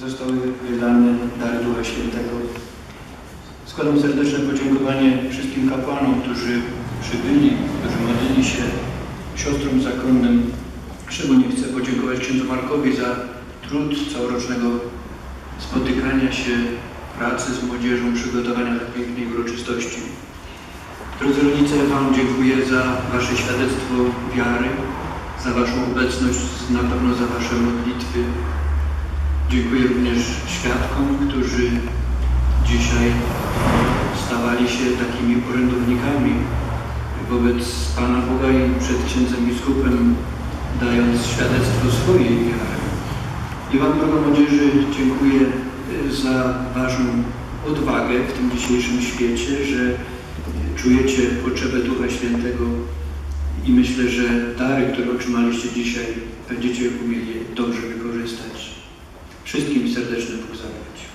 zostały wydane dary Ducha Świętego. Składam serdeczne podziękowanie wszystkim kapłanom, którzy przybyli, którzy modlili się, siostrom zakonnym. Szczególnie chcę podziękować księdzu Markowi za trud całorocznego spotykania się, pracy z młodzieżą, przygotowania tak pięknej uroczystości. Drodzy rodzice, Wam dziękuję za Wasze świadectwo wiary, za Waszą obecność, na pewno za Wasze modlitwy. Dziękuję również świadkom, którzy dzisiaj stawali się takimi orędownikami wobec Pana Boga i przed księdzem biskupem, dając świadectwo swojej wiary. I Wam, droga młodzieży, dziękuję y, za Waszą odwagę w tym dzisiejszym świecie, że czujecie potrzebę Ducha Świętego i myślę, że dary, które otrzymaliście dzisiaj, będziecie umieli dobrze wykorzystać. deszczu pół.